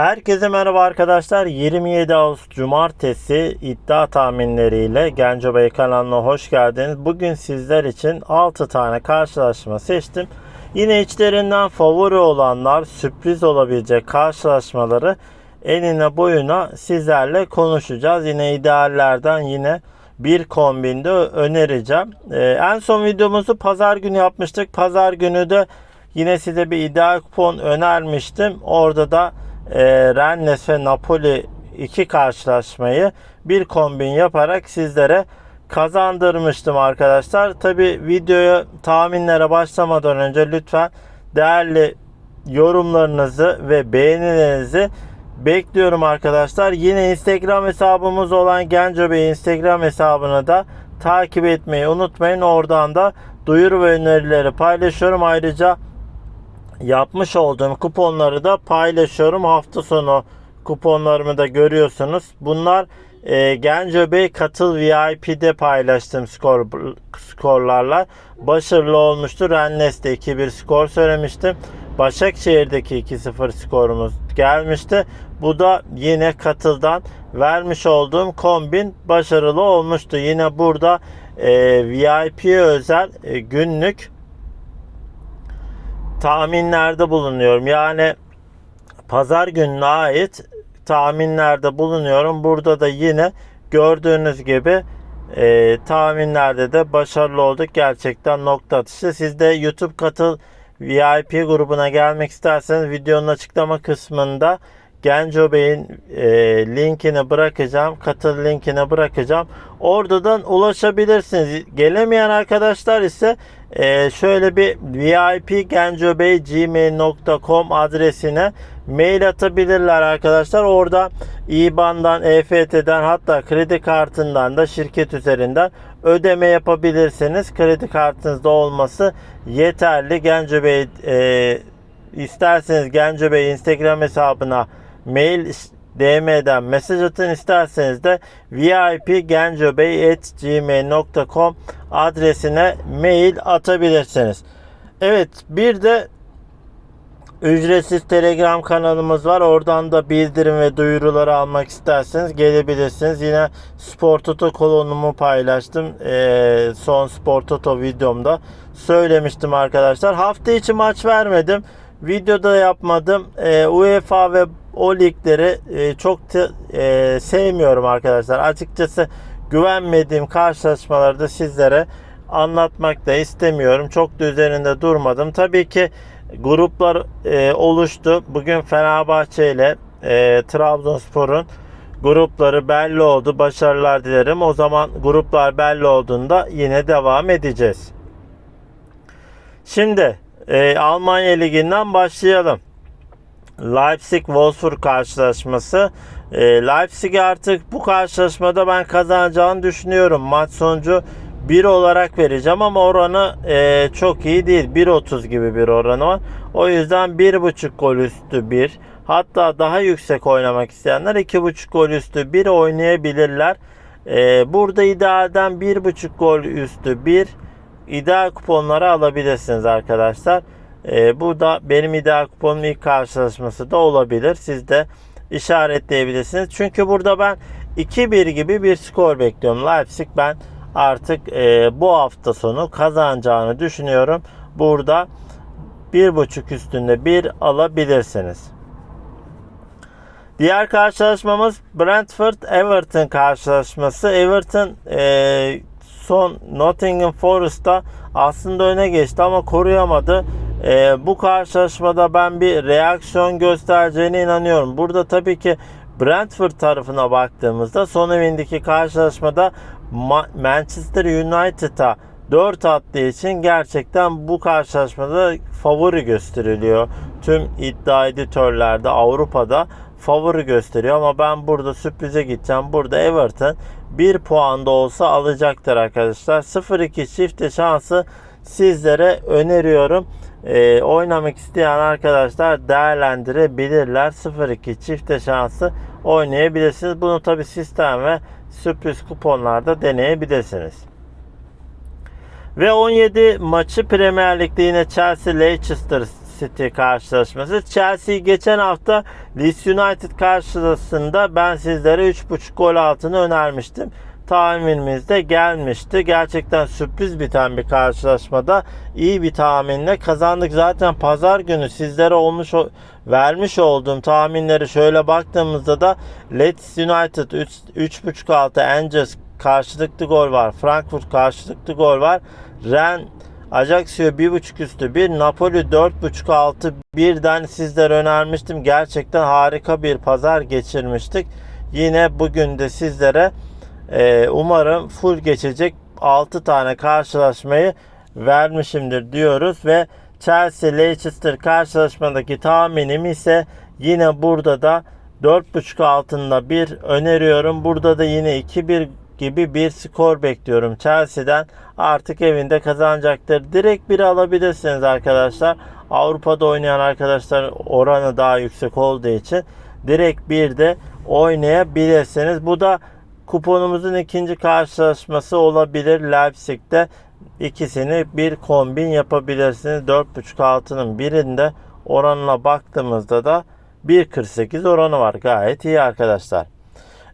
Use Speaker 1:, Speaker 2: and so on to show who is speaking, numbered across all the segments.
Speaker 1: Herkese merhaba arkadaşlar. 27 Ağustos Cumartesi iddia tahminleriyle Gencebay kanalına hoş geldiniz. Bugün sizler için 6 tane karşılaşma seçtim. Yine içlerinden favori olanlar, sürpriz olabilecek karşılaşmaları enine boyuna sizlerle konuşacağız. Yine ideallerden yine bir kombinde önereceğim. Ee, en son videomuzu pazar günü yapmıştık. Pazar günü de yine size bir ideal kupon önermiştim. Orada da e, Rennes ve Napoli iki karşılaşmayı bir kombin yaparak sizlere kazandırmıştım arkadaşlar. Tabi videoya tahminlere başlamadan önce lütfen değerli yorumlarınızı ve beğenilerinizi bekliyorum arkadaşlar. Yine Instagram hesabımız olan Genco Bey Instagram hesabını da takip etmeyi unutmayın. Oradan da duyuru ve önerileri paylaşıyorum. Ayrıca yapmış olduğum kuponları da paylaşıyorum. Hafta sonu kuponlarımı da görüyorsunuz. Bunlar e, Genco Bey Katıl VIP'de paylaştığım skor skorlarla başarılı olmuştur. Rennes'te 2-1 skor söylemiştim. Başakşehir'deki 2-0 skorumuz gelmişti. Bu da yine katıldan vermiş olduğum kombin başarılı olmuştu. Yine burada e, VIP özel e, günlük tahminlerde bulunuyorum. Yani pazar gününe ait tahminlerde bulunuyorum. Burada da yine gördüğünüz gibi e, tahminlerde de başarılı olduk. Gerçekten nokta atışı. Siz de YouTube katıl VIP grubuna gelmek isterseniz videonun açıklama kısmında Genco Bey'in e, linkini bırakacağım. Katıl linkini bırakacağım. Oradan ulaşabilirsiniz. Gelemeyen arkadaşlar ise e, şöyle bir VIP gmail.com adresine mail atabilirler arkadaşlar. Orada IBAN'dan, EFT'den hatta kredi kartından da şirket üzerinden ödeme yapabilirsiniz. Kredi kartınızda olması yeterli. Genco Bey e, isterseniz Genco Bey Instagram hesabına mail DM'den mesaj atın isterseniz de vipgencobey.gmail.com adresine mail atabilirsiniz. Evet bir de ücretsiz telegram kanalımız var. Oradan da bildirim ve duyuruları almak isterseniz gelebilirsiniz. Yine Spor Toto kolonumu paylaştım. Ee, son Spor Toto videomda söylemiştim arkadaşlar. Hafta içi maç vermedim. Videoda yapmadım. Ee, UEFA ve o ligleri e, çok e, sevmiyorum arkadaşlar. Açıkçası güvenmediğim karşılaşmaları da sizlere anlatmak da istemiyorum. Çok da üzerinde durmadım. Tabii ki gruplar e, oluştu. Bugün Fenerbahçe ile e, Trabzonspor'un grupları belli oldu. Başarılar dilerim. O zaman gruplar belli olduğunda yine devam edeceğiz. Şimdi e, Almanya Ligi'nden başlayalım. Leipzig-Wolfsburg karşılaşması. E, Leipzig artık bu karşılaşmada ben kazanacağını düşünüyorum. Maç sonucu 1 olarak vereceğim ama oranı e, çok iyi değil. 1.30 gibi bir oranı var. O yüzden 1.5 gol üstü 1. Hatta daha yüksek oynamak isteyenler 2.5 gol üstü 1 oynayabilirler. E, burada idealden 1.5 gol üstü 1 ideal kuponları alabilirsiniz arkadaşlar. E, bu da benim ideal kuponum ilk karşılaşması da olabilir. Siz de işaretleyebilirsiniz. Çünkü burada ben 2-1 gibi bir skor bekliyorum. Leipzig ben artık e, bu hafta sonu kazanacağını düşünüyorum. Burada 1.5 üstünde 1 alabilirsiniz. Diğer karşılaşmamız Brentford Everton karşılaşması. Everton e, son Nottingham Forest'ta aslında öne geçti ama koruyamadı. E, bu karşılaşmada ben bir reaksiyon göstereceğine inanıyorum. Burada tabii ki Brentford tarafına baktığımızda son evindeki karşılaşmada Manchester United'a 4 attığı için gerçekten bu karşılaşmada favori gösteriliyor. Tüm iddia editörlerde Avrupa'da favori gösteriyor ama ben burada sürprize gideceğim. Burada Everton 1 puan da olsa alacaktır arkadaşlar. 0-2 çifte şansı sizlere öneriyorum. E, oynamak isteyen arkadaşlar değerlendirebilirler. 0-2 çifte şansı oynayabilirsiniz. Bunu tabi sistem ve sürpriz kuponlarda deneyebilirsiniz. Ve 17 maçı Premier Lig'de yine Chelsea Leicester City karşılaşması. Chelsea geçen hafta Leeds United karşısında ben sizlere 3.5 gol altını önermiştim. Tahminimiz de gelmişti. Gerçekten sürpriz biten bir karşılaşmada iyi bir tahminle kazandık. Zaten pazar günü sizlere olmuş vermiş olduğum tahminleri şöyle baktığımızda da Leeds United 3.5 altı Angers karşılıklı gol var. Frankfurt karşılıklı gol var. Ren Ajaxio 1.5 üstü 1, Napoli 4.5 altı birden sizlere önermiştim. Gerçekten harika bir pazar geçirmiştik. Yine bugün de sizlere e, umarım full geçecek 6 tane karşılaşmayı vermişimdir diyoruz ve Chelsea Leicester karşılaşmadaki tahminim ise yine burada da 4.5 altında bir öneriyorum. Burada da yine 2-1 gibi bir skor bekliyorum Chelsea'den. Artık evinde kazanacaktır. Direkt bir alabilirsiniz arkadaşlar. Avrupa'da oynayan arkadaşlar oranı daha yüksek olduğu için direkt bir de oynayabilirsiniz. Bu da kuponumuzun ikinci karşılaşması olabilir Leipzig'te. ikisini bir kombin yapabilirsiniz. 4.5 altının birinde oranına baktığımızda da 1.48 oranı var. Gayet iyi arkadaşlar.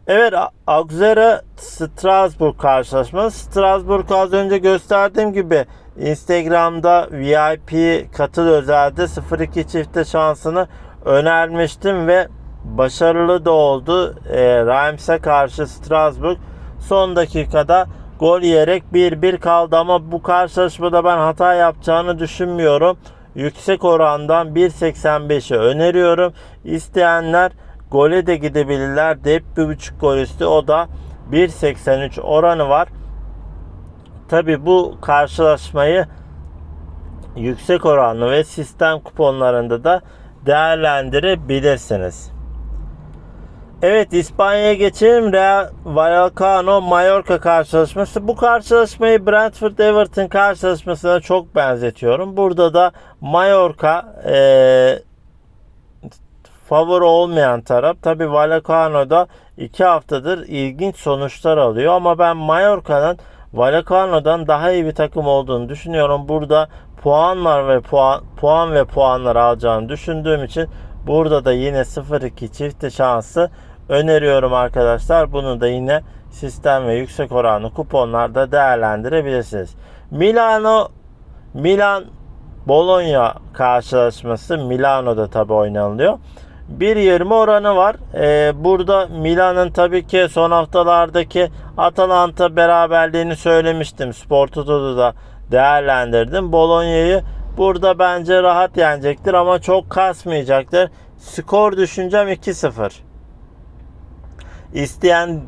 Speaker 1: Evet Auxerre Strasbourg karşılaşması. Strasbourg az önce gösterdiğim gibi Instagram'da VIP katıl özelde 0-2 çifte şansını önermiştim ve başarılı da oldu. E, Reims'e karşı Strasbourg son dakikada gol yiyerek 1-1 kaldı ama bu karşılaşmada ben hata yapacağını düşünmüyorum. Yüksek orandan 1.85'i öneriyorum. İsteyenler gole de gidebilirler. Dep bir buçuk gol üstü o da 1.83 oranı var. Tabi bu karşılaşmayı yüksek oranlı ve sistem kuponlarında da değerlendirebilirsiniz. Evet İspanya'ya geçelim. Real Vallecano Mallorca karşılaşması. Bu karşılaşmayı Brentford Everton karşılaşmasına çok benzetiyorum. Burada da Mallorca e, favori olmayan taraf. Tabi Vallecano'da 2 haftadır ilginç sonuçlar alıyor ama ben Mallorca'nın Vallecano'dan daha iyi bir takım olduğunu düşünüyorum. Burada puanlar ve puan, puan ve puanlar alacağını düşündüğüm için burada da yine 0-2 çifte şansı öneriyorum arkadaşlar. Bunu da yine sistem ve yüksek oranlı kuponlarda değerlendirebilirsiniz. Milano Milan Bologna karşılaşması Milano'da tabi oynanılıyor. 1.20 oranı var. Ee, burada Milan'ın tabii ki son haftalardaki Atalanta beraberliğini söylemiştim. Spor Toto'da da değerlendirdim. Bologna'yı burada bence rahat yenecektir ama çok kasmayacaktır. Skor düşüncem 2-0. İsteyen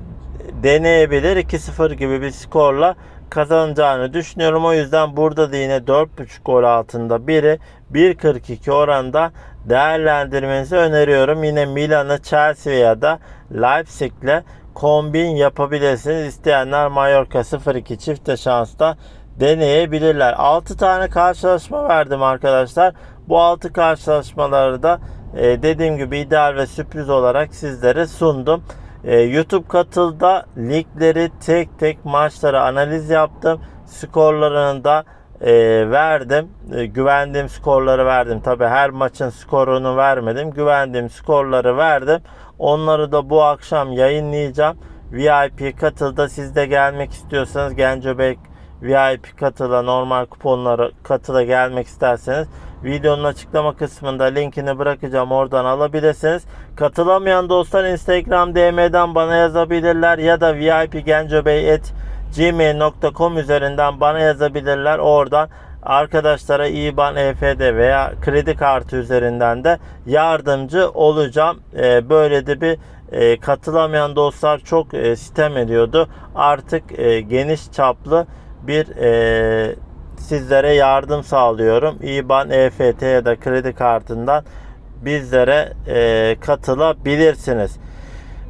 Speaker 1: deneyebilir. 2-0 gibi bir skorla kazanacağını düşünüyorum. O yüzden burada da yine 4.5 gol altında biri 1.42 oranda değerlendirmenizi öneriyorum. Yine Milan'ı Chelsea ya da Leipzig'le kombin yapabilirsiniz. İsteyenler Mallorca 0-2 çifte şansta deneyebilirler. 6 tane karşılaşma verdim arkadaşlar. Bu 6 karşılaşmaları da e, dediğim gibi ideal ve sürpriz olarak sizlere sundum. E, YouTube katılda ligleri tek tek maçları analiz yaptım. Skorlarını da e, verdim. E, güvendiğim skorları verdim. Tabi her maçın skorunu vermedim. Güvendiğim skorları verdim. Onları da bu akşam yayınlayacağım. VIP katılda siz de gelmek istiyorsanız Gencebek VIP katıla normal kuponlara katıla gelmek isterseniz videonun açıklama kısmında linkini bırakacağım oradan alabilirsiniz. Katılamayan dostlar Instagram DM'den bana yazabilirler ya da VIP Gencebey et gmail.com üzerinden bana yazabilirler. Oradan arkadaşlara IBAN, EFD veya kredi kartı üzerinden de yardımcı olacağım. Ee, böyle de bir e, katılamayan dostlar çok e, sitem ediyordu. Artık e, geniş çaplı bir sizlere yardım sağlıyorum. IBAN, EFT ya da kredi kartından bizlere katılabilirsiniz.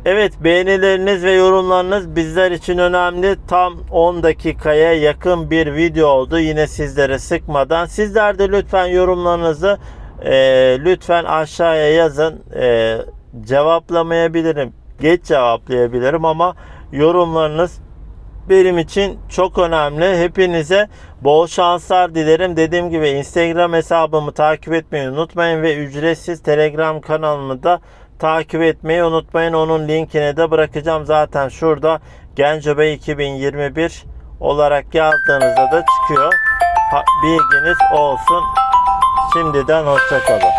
Speaker 1: Evet beğenileriniz ve yorumlarınız bizler için önemli. Tam 10 dakikaya yakın bir video oldu. Yine sizlere sıkmadan. Sizler de lütfen yorumlarınızı e, lütfen aşağıya yazın. E, cevaplamayabilirim. Geç cevaplayabilirim ama yorumlarınız benim için çok önemli. Hepinize bol şanslar dilerim. Dediğim gibi Instagram hesabımı takip etmeyi unutmayın ve ücretsiz Telegram kanalımı da takip etmeyi unutmayın. Onun linkini de bırakacağım zaten şurada Gencebay 2021 olarak yazdığınızda da çıkıyor. Bilginiz olsun. Şimdiden hoşçakalın.